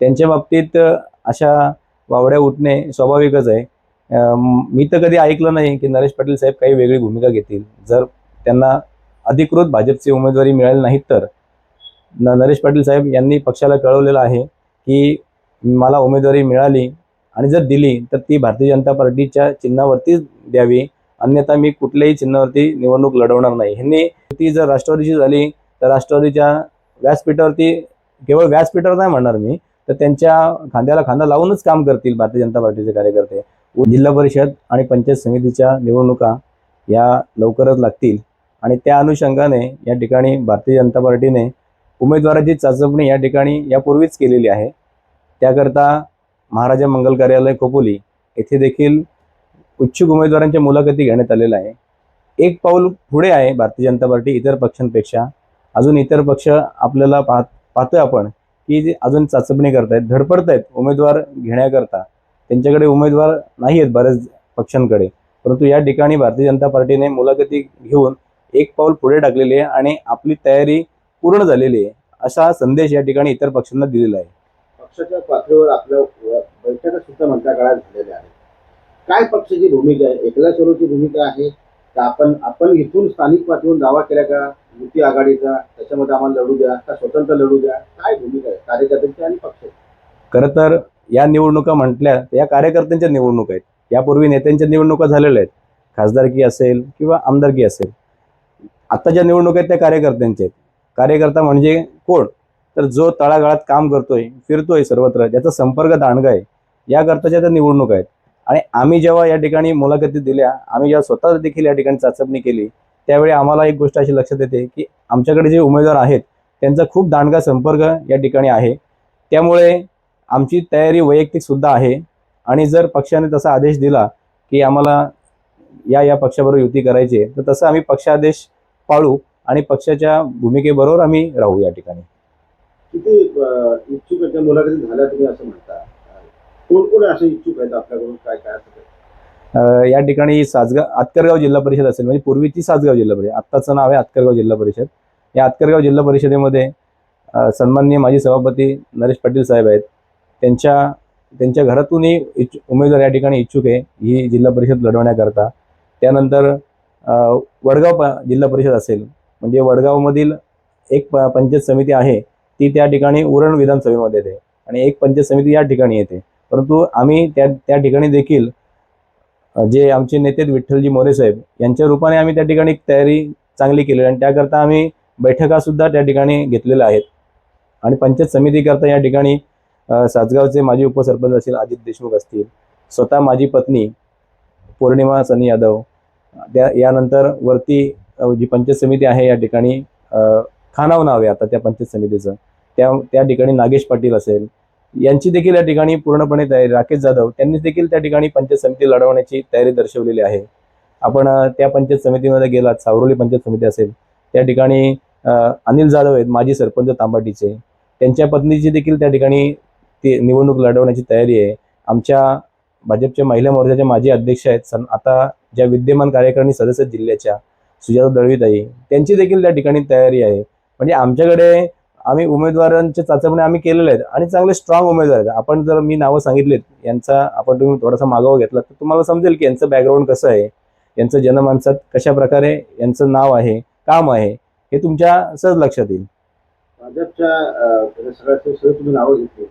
त्यांच्या बाबतीत अशा वावड्या उठणे स्वाभाविकच आहे. मी तर कधी ऐकलं नाही की नरेश पाटील साहेब काही वेगळी भूमिका घेतील. जर त्यांना अधिकृत भाजपची उमेदवारी मिळाली नाही तर. न नरेश पाटील साहेब यांनी पक्षाला कळवलेलं आहे की मला उमेदवारी मिळाली आणि जर दिली तर ती भारतीय जनता पार्टीच्या चिन्हावरतीच द्यावी. अन्यथा मी कुठल्याही चिन्हावरती निवडणूक लढवणार नाही. ह्यांनी ती जर राष्ट्रवादीची झाली तर राष्ट्रवादीच्या व्यासपीठावरती केवळ व्यासपीठावर नाही म्हणणार मी तर त्यांच्या खांद्याला खांदा लावूनच काम करतील भारतीय जनता पार्टीचे कार्यकर्ते. जिल्हा परिषद आणि पंचायत समितीच्या निवडणुका या लवकरच लागतील. आणि त्या अनुषंगाने या ठिकाणी भारतीय जनता पार्टीने उमेदवाराची चाचपणी या ठिकाणी यापूर्वीच केलेली आहे. त्याकरता महाराजा मंगल कार्यालय खोपोली येथे देखील इच्छुक उमेदवारांच्या मुलाखती घेण्यात आलेल्या आहे एक पाऊल पुढे आहे भारतीय जनता पार्टी इतर पक्षांपेक्षा. अजून इतर पक्ष आपल्याला पाहत पाहतोय आपण. की जे अजून चाचपणी करतायत धडपडतायत उमेदवार घेण्याकरता त्यांच्याकडे उमेदवार नाही आहेत बऱ्याच पक्षांकडे. परंतु या ठिकाणी भारतीय जनता पार्टीने मुलाखती घेऊन एक पाऊल पुढे टाकलेली आहे आणि आपली तयारी पूर्ण झालेली आहे असा संदेश या ठिकाणी इतर पक्षांना दिलेला आहे. पक्षाच्या पातळीवर आपल्या बैठका सुद्धा मधल्या काळात झालेल्या आहेत. काय पक्षाची भूमिका आहे? एकला स्वरूपची भूमिका आहे का? आपण आपण इथून स्थानिक पातळीवर दावा केला का? युती आघाडीचा त्याच्यामध्ये आम्हाला लढू द्या का स्वतंत्र लढू द्या. काय भूमिका आहे? कार्यकर्त्यांची आणि पक्षाची खरं तर या निवडणुका म्हटल्या या कार्यकर्त्यांच्या निवडणुका आहेत. यापूर्वी नेत्यांच्या निवडणुका झालेल्या आहेत. खासदारकी असेल किंवा आमदारकी असेल. आता ज्या निवडणुका आहेत त्या कार्यकर्त्यांच्या आहेत. कार्यकर्ता म्हणजे कोण? तर जो तळागाळात काम करतोय फिरतोय सर्वत्र ज्याचा संपर्क दांडगा आहे याकरताच्या त्या निवडणुका आहेत. आणि आम्ही जेव्हा या ठिकाणी मुलाखती दिल्या आम्ही जेव्हा स्वतः देखील या ठिकाणी चाचपणी केली त्यावेळी आम्हाला एक गोष्ट अशी लक्षात येते की आमच्याकडे जे उमेदवार आहेत त्यांचा खूप दांडगा संपर्क या ठिकाणी आहे. त्यामुळे आमची तयारी वैयक्तिक सुद्धा आहे. आणि जर पक्षाने तसा आदेश दिला की आम्हाला या या पक्षाबरोबर युती करायची आहे तर तसं आम्ही पक्षादेश पाळू आणि पक्षाच्या भूमिकेबरोबर आम्ही राहू या ठिकाणी. किती इच्छुक मुलाखती झाल्या तुम्ही असं म्हणता. कोण कोण असे इच्छुक आहेत आपल्याकडून? काय काय असं या ठिकाणी सासगाव आतकरगाव जिल्हा परिषद असेल म्हणजे पूर्वीची सासगाव जिल्हा परिषद. आत्ताचं नाव आहे आतकरगाव जिल्हा परिषद. या आतकरगाव जिल्हा परिषदेमध्ये सन्माननीय माजी सभापती नरेश पाटील साहेब आहेत. त्यांच्या त्यांच्या घरातूनही इच्छ उमेदवार या ठिकाणी इच्छुक आहे ही जिल्हा परिषद लढवण्याकरता. त्यानंतर वडगाव प जिल्हा परिषद असेल म्हणजे वडगावमधील एक प पंचायत समिती आहे ती त्या ठिकाणी उरण विधानसभेमध्ये येते आणि एक पंचायत समिती या ठिकाणी येते. परंतु आम्ही त्या त्या ठिकाणी देखील जे आमचे नेते विठ्ठलजी मोरे साहेब यांच्या रूपाने आम्ही त्या ठिकाणी तयारी चांगली केली आणि त्याकरता आम्ही बैठका सुद्धा त्या ठिकाणी घेतलेल्या आहेत. आणि पंचायत समितीकरता या ठिकाणी सासगावचे माजी उपसरपंच असतील अजित देशमुख असतील स्वतः माझी पत्नी पौर्णिमा सनी यादव त्या यानंतर वरती जी पंचायत समिती आहे या ठिकाणी खानाव नाव आहे आता त्या पंचायत समितीचं. त्या त्या ठिकाणी नागेश पाटील असेल यांची देखील या ठिकाणी पूर्णपणे तयारी. राकेश जाधव त्यांनी देखील त्या ठिकाणी पंचायत समिती लढवण्याची तयारी दर्शवलेली आहे. आपण त्या पंचायत समितीमध्ये गेलात सावरोली पंचायत समिती असेल त्या ठिकाणी अनिल जाधव आहेत माजी सरपंच तांबाटीचे. त्यांच्या पत्नीची देखील त्या ठिकाणी ती निवडणूक लढवण्याची तयारी आहे. आमच्या भाजपच्या महिला मोर्चाच्या माजी अध्यक्ष आहेत सन आता ज्या विद्यमान कार्यकारिणी सदस्य जिल्ह्याच्या सुजाता दळवीताई त्यांची देखील त्या ठिकाणी तयारी आहे. म्हणजे आमच्याकडे आम्ही उमेदवारांच्या चाचपणे आम्ही केलेल्या आहेत आणि चांगले स्ट्रॉंग उमेदवार आहेत. आपण जर मी नावं सांगितलीत यांचा आपण तुम्ही थोडासा मागोवा घेतला तर तुम्हाला समजेल की यांचं बॅकग्राऊंड कसं आहे यांचं जनमानसात कशा प्रकारे यांचं नाव आहे काम आहे हे तुमच्या सहज लक्षात येईल. भाजपच्या तुम्ही नावं घेतली.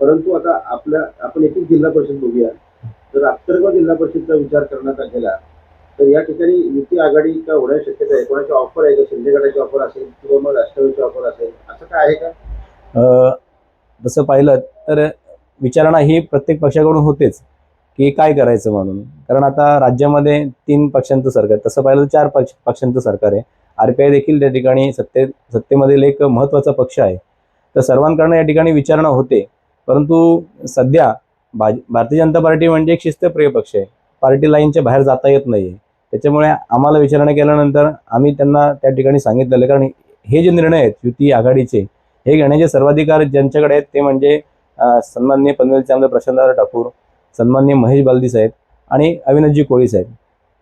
परंतु आता आपल्या आपण एक जिल्हा परिषद बघूया. तर अत्तरगाव जिल्हा परिषदचा विचार करण्यात गेला तर या ठिकाणी युती आघाडी का होण्याची शक्यता आहे. कोणाची ऑफर आहे? का शिंदे गटाची ऑफर असेल किंवा मग राष्ट्रवादीची ऑफर असेल असं काय आहे का? तसं पाहिलं तर विचारणा ही प्रत्येक पक्षाकडून होतेच की काय करायचं म्हणून. कारण आता राज्यामध्ये तीन पक्षांचं सरकार आहे. तसं पाहिलं तर चार पक्ष पक्षांचं सरकार आहे. आर पी आय देखील त्या ठिकाणी सत्ते सत्तेमधील एक महत्त्वाचा पक्ष आहे. तर सर्वांकडनं या ठिकाणी विचारणा होते. परंतु सध्या भाज भारतीय जनता पार्टी म्हणजे एक शिस्तप्रिय पक्ष आहे. पार्टी लाईनच्या बाहेर जाता येत नाही आहे त्याच्यामुळे आम्हाला विचारणा केल्यानंतर आम्ही त्यांना त्या ठिकाणी सांगितलेलं कारण हे जे निर्णय आहेत युती आघाडीचे हे घेण्याचे सर्वाधिकार ज्यांच्याकडे आहेत ते म्हणजे सन्माननीय पनवेलचे आमदार प्रशांतदादा ठाकूर सन्माननीय महेश बालदी साहेब आणि अविनाशजी कोळी साहेब.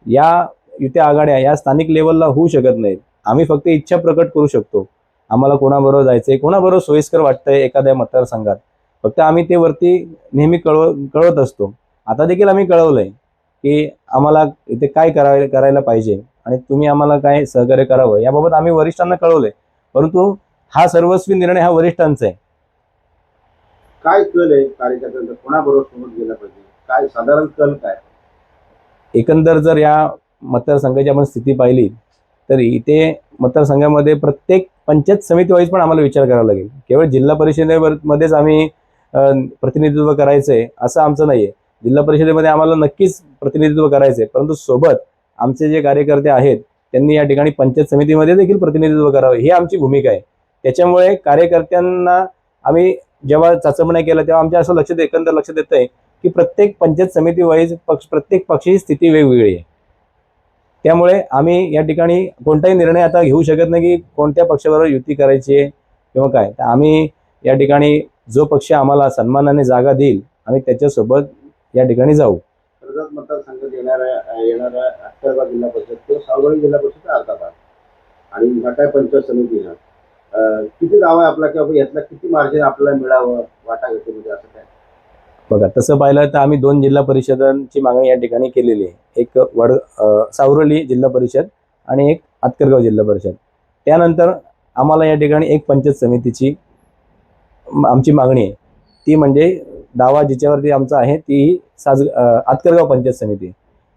या युत्या आघाड्या या स्थानिक लेवलला होऊ शकत नाहीत. आम्ही फक्त इच्छा प्रकट करू शकतो. आम्हाला कोणाबरोबर जायचंय कोणाबरोबर सोयीस्कर वाटतंय एखाद्या मतदारसंघात. फक्त आम्ही ते वरती नेहमी कळव कळवत असतो. आता देखील आम्ही कळवलंय. की आम्हाला इथे काय कराय करायला पाहिजे आणि तुम्ही आम्हाला काय सहकार्य करावं याबाबत आम्ही वरिष्ठांना कळवलंय. परंतु हा सर्वस्वी निर्णय हा वरिष्ठांचा आहे. काय कल आहे कार्यकर्त्यांचा? कोणाबरोबर सोबत गेला पाहिजे? काय साधारण कल काय? एकंदर जर या मतदारसंघाची आपण स्थिती पाहिली तर इथे मतदारसंघामध्ये प्रत्येक पंचायत समिती वाईज पण आम्हाला विचार करावा लागेल. केवळ जिल्हा परिषदेवर मध्येच आम्ही प्रतिनिधित्व करायचंय असं आमचं नाहीये. जिल्हा परिषदेमध्ये आम्हाला नक्कीच प्रतिनिधित्व करायचे परंतु सोबत आमचे जे कार्यकर्ते आहेत त्यांनी या ठिकाणी पंचायत समितीमध्ये देखील प्रतिनिधित्व करावं ही आमची भूमिका आहे. त्याच्यामुळे कार्यकर्त्यांना आम्ही जेव्हा चाचपण्या केलं तेव्हा आमच्या असं लक्ष एकंदर लक्षात देत आहे की प्रत्येक पंचायत समिती वाईज पक्ष प्रत्येक पक्षाची स्थिती वेगवेगळी आहे. त्यामुळे आम्ही या ठिकाणी कोणताही निर्णय आता घेऊ शकत नाही की कोणत्या पक्षाबरोबर युती करायची आहे किंवा काय. तर आम्ही या ठिकाणी जो पक्ष आम्हाला सन्मानाने जागा देईल आम्ही त्याच्यासोबत या ठिकाणी जाऊ. कर्जत मतदारसंघात येणाऱ्या येणाऱ्या अठ्ठावीस जिल्हा परिषद किंवा सावळी जिल्हा परिषदचा अर्धा भाग. आणि काय पंचायत समिती ना अं, किती दावा आहे आपला किंवा यातला किती मार्जिन आपल्याला मिळावं वाटाघाटीमध्ये असं काय? बघा तसं पाहिलं तर आम्ही दोन जिल्हा परिषदांची मागणी या ठिकाणी केलेली आहे. एक वड सावरली जिल्हा परिषद आणि एक आतकरगाव जिल्हा परिषद. त्यानंतर आम्हाला या ठिकाणी एक पंचायत समितीची आमची मागणी आहे. ती म्हणजे दावा जिच्यावरती आमचा आहे ती साज आतकरगाव पंचायत समिती.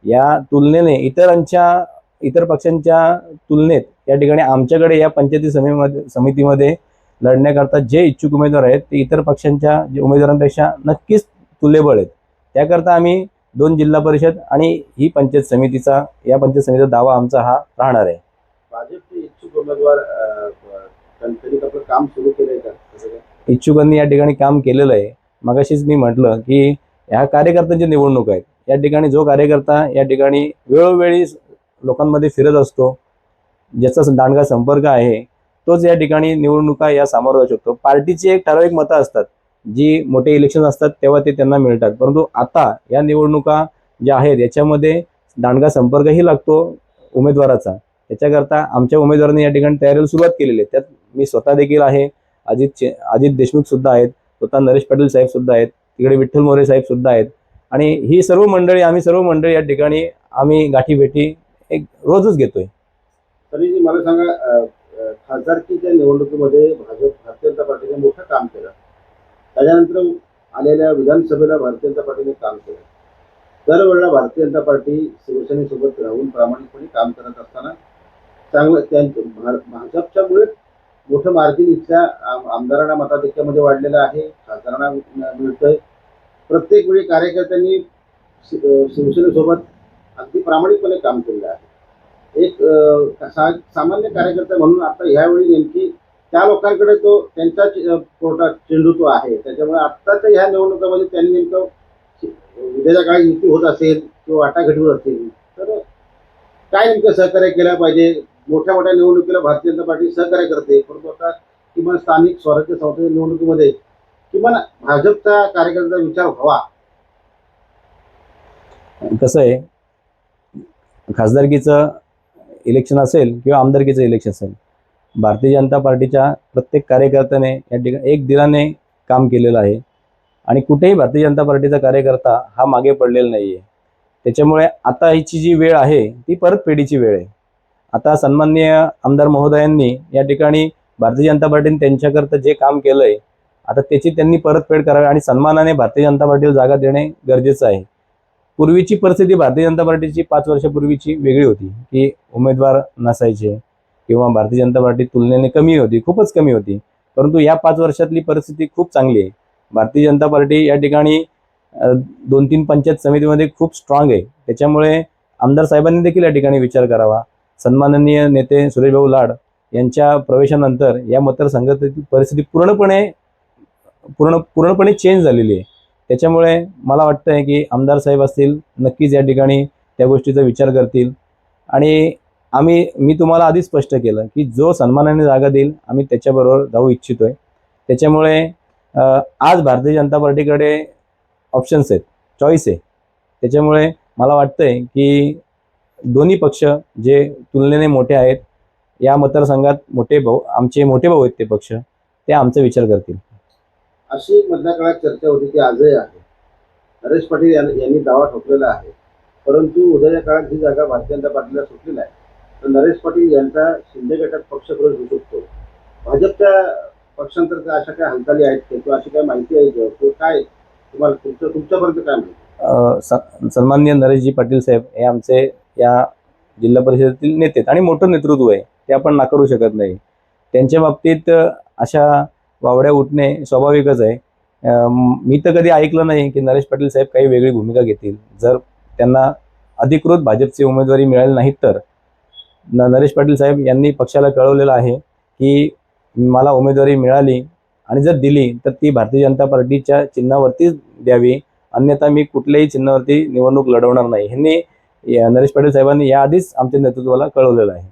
या तुलनेने इतरांच्या इतर पक्षांच्या तुलनेत या ठिकाणी आमच्याकडे या पंचायती समितीमध्ये समितीमध्ये लढण्याकरता जे इच्छुक उमेदवार आहेत ते इतर पक्षांच्या जे उमेदवारांपेक्षा नक्कीच तुल्यबळ आहेत. त्याकरता आम्ही दोन जिल्हा परिषद आणि ही पंचायत समितीचा या पंचायत समितीचा दावा आमचा हा राहणार आहे. भाजपचे इच्छुक उमेदवार अं, त्यांनी त्यांनी आपलं काम सुरू केलंय का? तसं काय? इच्छुकांनी या ठिकाणी काम केलेलं आहे. मगाशीच मी म्हटलं की ह्या कार्यकर्त्यांची निवडणूक आहेत. या ठिकाणी जो कार्यकर्ता या ठिकाणी वेळोवेळी लोकांमध्ये फिरत असतो ज्याचा दांडगा संपर्क आहे तोच या ठिकाणी निवडणुका या सामोरं जाऊ शकतो. पार्टीची एक ठराविक मतं असतात. जी मोठे इलेक्शन असतात तेव्हा ते त्यांना मिळतात. परंतु आता या निवडणुका ज्या आहेत याच्यामध्ये दांडगा संपर्कही लागतो उमेदवाराचा. त्याच्याकरता आमच्या उमेदवारांनी या ठिकाणी तयारीला सुरुवात केलेली आहे. त्यात मी स्वतः देखील आहे. अजित चे- अजित देशमुख सुद्धा आहेत. स्वतः नरेश पाटील साहेब सुद्धा आहेत तिकडे विठ्ठल मोरे साहेब सुद्धा आहेत. आणि ही सर्व मंडळी आम्ही सर्व मंडळी या ठिकाणी आम्ही गाठी भेटी एक रोजच घेतोय. तरी मला सांगा खासदारकीच्या निवडणुकीमध्ये भाजप भारतीय जनता पार्टीने मोठं काम केलं. त्याच्यानंतर आलेल्या विधानसभेला भारतीय जनता पार्टीने काम केलं. दरवेळेला भारतीय जनता पार्टी शिवसेनेसोबत राहून प्रामाणिकपणे काम करत असताना चांगलं त्यांच्या भाजपच्यामुळे मोठं मार्जिन इथल्या आमदारांना मताधिक्यामध्ये वाढलेलं आहे. खासदारांना मिळतंय. प्रत्येक वेळी कार्यकर्त्यांनी शिवसेनेसोबत अगदी प्रामाणिकपणे काम केलेलं आहे. एक सा- सामान्य कार्यकर्ता म्हणून आता ह्यावेळी नेमकी त्या लोकांकडे तो त्यांच्या चि- कोर्टात चेंडूत्व आहे. त्याच्यामुळे आत्ताच्या ह्या निवडणुकामध्ये त्यांनी नेमकं उद्याच्या काळी युती होत असेल किंवा वाटाघाटी होत असेल तर काय नेमकं सहकार्य केलं पाहिजे? मोठ्या मोठ्या निवडणुकीला भारतीय जनता पार्टी सहकार्य करते परंतु आता किमान स्थानिक स्वराज्य संस्थेच्या निवडणुकीमध्ये किमान भाजपचा कार्यकर्त्याचा विचार व्हावा. कसं आहे खासदारकीचं इलेक्शन असेल किंवा आमदारकीचं इलेक्शन असेल भारतीय जनता पार्टीच्या प्रत्येक कार्यकर्त्याने या ठिकाणी एक दिलाने काम केलेलं आहे आणि कुठेही भारतीय जनता पार्टीचा कार्यकर्ता हा मागे पडलेला नाही आहे त्याच्यामुळे आता हिची जी वेळ आहे ती परत पिढीची वेळ आहे. आता सन्माननीय आमदार महोदयांनी या ठिकाणी भारतीय जनता पार्टीने त्यांच्याकरता जे काम केलं आहे आता त्याची त्यांनी परतफेड करावी आणि सन्मानाने भारतीय जनता पार्टीला जागा देणे गरजेचं आहे. पूर्वीची परिस्थिती भारतीय जनता पार्टीची पाच वर्षापूर्वीची वेगळी होती की उमेदवार नसायचे किंवा भारतीय जनता पार्टी तुलनेने कमी होती खूपच कमी होती. परंतु या पाच वर्षातली परिस्थिती खूप चांगली आहे. भारतीय जनता पार्टी या ठिकाणी दोन तीन पंचायत समितीमध्ये खूप स्ट्रॉंग आहे. त्याच्यामुळे आमदार साहेबांनी देखील या ठिकाणी विचार करावा. सन्माननीय नेते सुरेशभाऊ लाड यांच्या प्रवेशानंतर या मतदारसंघातील परिस्थिती पूर्णपणे पूर्ण पूर्णपणे चेंज झालेली आहे. त्याच्यामुळे मला वाटतं आहे की आमदार साहेब असतील नक्कीच या ठिकाणी त्या गोष्टीचा विचार करतील. आणि आम्ही मी तुम्हाला आधी स्पष्ट केलं की जो सन्मानाने जागा देईल आम्ही त्याच्याबरोबर जाऊ इच्छितो आहे त्याच्यामुळे आज भारतीय जनता पार्टीकडे ऑप्शन्स आहेत चॉईस आहे. त्याच्यामुळे मला वाटतं आहे की दोन्ही पक्ष जे तुलनेने मोठे आहेत या मतदारसंघात मोठे भाऊ आमचे मोठे भाऊ आहेत ते पक्ष ते आमचा विचार करतील. अशी एक मधल्या काळात चर्चा होती ती आजही आहे. नरेश पाटील यांनी दावा ठोकलेला आहे. परंतु उद्याच्या काळात ही जागा भारतीय जनता पार्टीला सुटलेला आहे. तर नरेश पाटील यांचा शिंदे गटात पक्षप्रवेश होऊ शकतो. भाजपच्या पक्षांतर्गत अशा काय हालचाली आहेत? किंवा अशी काय माहिती आहे का? किंवा काय? तुम्हाला तुमच्या तुमच्यापर्यंत काय माहिती अ, स- सन्माननीय नरेशजी पाटील साहेब हे आमचे या जिल्हा परिषदेतील नेते आणि मोठं नेतृत्व आहे. ते आपण नाकारू शकत नाही. त्यांच्या बाबतीत अशा वावड्या उठणे स्वाभाविकच आहे. मी तर कधी ऐकलं नाही की नरेश पाटील साहेब काही वेगळी भूमिका घेतील. जर त्यांना अधिकृत भाजपची उमेदवारी मिळाली नाही तर. न नरेश पाटील साहेब यांनी पक्षाला कळवलेलं आहे की मला उमेदवारी मिळाली आणि जर दिली तर ती भारतीय जनता पार्टीच्या चिन्हावरतीच द्यावी. अन्यथा मी कुठल्याही चिन्हावरती निवडणूक लढवणार नाही. ह्यांनी नरेश पाटील साहेबांनी याआधीच आमच्या नेतृत्वाला कळवलेलं आहे.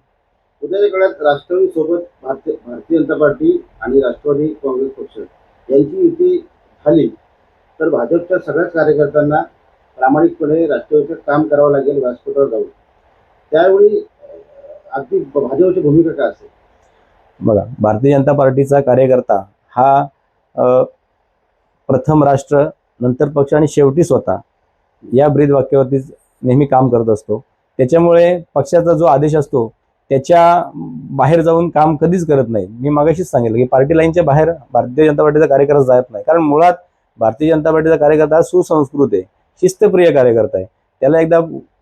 उद्याच्या काळात राष्ट्रवादी सोबत भारतीय भारतीय जनता पार्टी आणि राष्ट्रवादी काँग्रेस पक्ष यांची युती झाली तर भाजपच्या सगळ्याच कार्यकर्त्यांना प्रामाणिकपणे राष्ट्रवादीचं काम करावं लागेल व्यासपीठावर जाऊन. त्यावेळी अगदी भाजपची भूमिका काय असेल? बघा भारतीय जनता पार्टीचा कार्यकर्ता हा प्रथम राष्ट्र नंतर पक्ष आणि शेवटी स्वतः. या ब्रीद वाक्यावरतीच नेहमी काम करत असतो. त्याच्यामुळे पक्षाचा जो आदेश असतो त्याच्या बाहेर जाऊन काम कधीच करत नाही. मी मागाशीच सांगितलं की पार्टी लाईनच्या बाहेर भारतीय जनता पार्टीचा कार्यकर्ता जात नाही. कारण मुळात भारतीय जनता पार्टीचा कार्यकर्ता हा सुसंस्कृत आहे शिस्तप्रिय कार्यकर्ता आहे. त्याला एकदा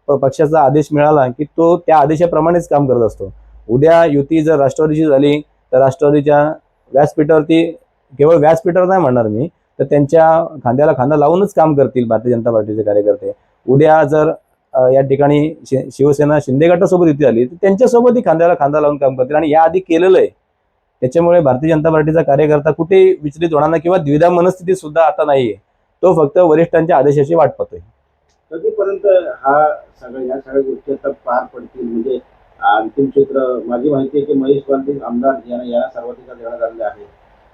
प- पक्षाचा आदेश मिळाला की तो त्या आदेशाप्रमाणेच काम करत असतो. उद्या युती जर राष्ट्रवादीची झाली तर राष्ट्रवादीच्या व्यासपीठावरती केवळ व्यासपीठावर नाही म्हणणार मी तर त्यांच्या खांद्याला खांदा लावूनच काम करतील भारतीय जनता पार्टीचे कार्यकर्ते. उद्या जर या ठिकाणी शिवसेना शिंदे गटासोबत युती आली तर त्यांच्यासोबतही खांद्याला खांदा लावून काम करतील. आणि याआधी केलेलं आहे त्याच्यामुळे भारतीय जनता पार्टीचा कार्यकर्ता कुठे विचलित होणार नाही किंवा द्विधा मनस्थिती सुद्धा आता नाहीये. तो फक्त वरिष्ठांच्या आदेशाची वाट पाहतोय. कधीपर्यंत हा सगळ्या ह्या सगळ्या गोष्टी आता पार पडतील? म्हणजे अंतिम चित्र माझी माहिती आहे की महेश बांधे आमदार यांना या सर्वाधिकार देण्यात आलेले आहे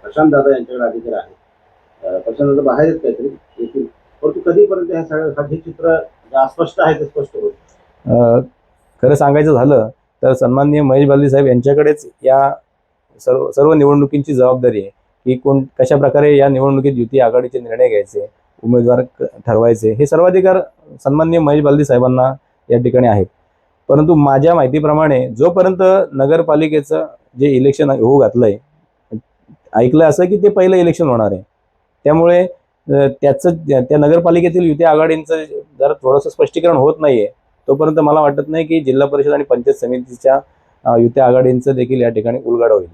प्रशांत दादा यांच्याकडे अधिकार आहे प्रशांत दादा बाहेरच काहीतरी येतील. परंतु कधीपर्यंत ह्या सगळ्या हे चित्र अस्पष्ट आहे ते स्पष्ट खरं सांगायचं झालं तर सन्माननीय महेश बालदी साहेब यांच्याकडेच या सर्व सर्व निवडणुकींची जबाबदारी आहे की कोण कशा प्रकारे या निवडणुकीत युती आघाडीचे निर्णय घ्यायचे उमेदवार ठरवायचे हे सर्वाधिकार सन्माननीय महेश बालदी साहेबांना या ठिकाणी आहेत. परंतु माझ्या माहितीप्रमाणे जोपर्यंत नगरपालिकेचं जे इलेक्शन होऊ घातलंय ऐकलं असं की ते पहिलं इलेक्शन होणार आहे. त्यामुळे त्याचं त्या नगरपालिकेतील युती आघाडींचं जर थोडंसं स्पष्टीकरण होत नाहीये तोपर्यंत मला वाटत नाही की जिल्हा परिषद आणि पंचायत समितीच्या युती आघाडींचं देखील या ठिकाणी उलगडा होईल.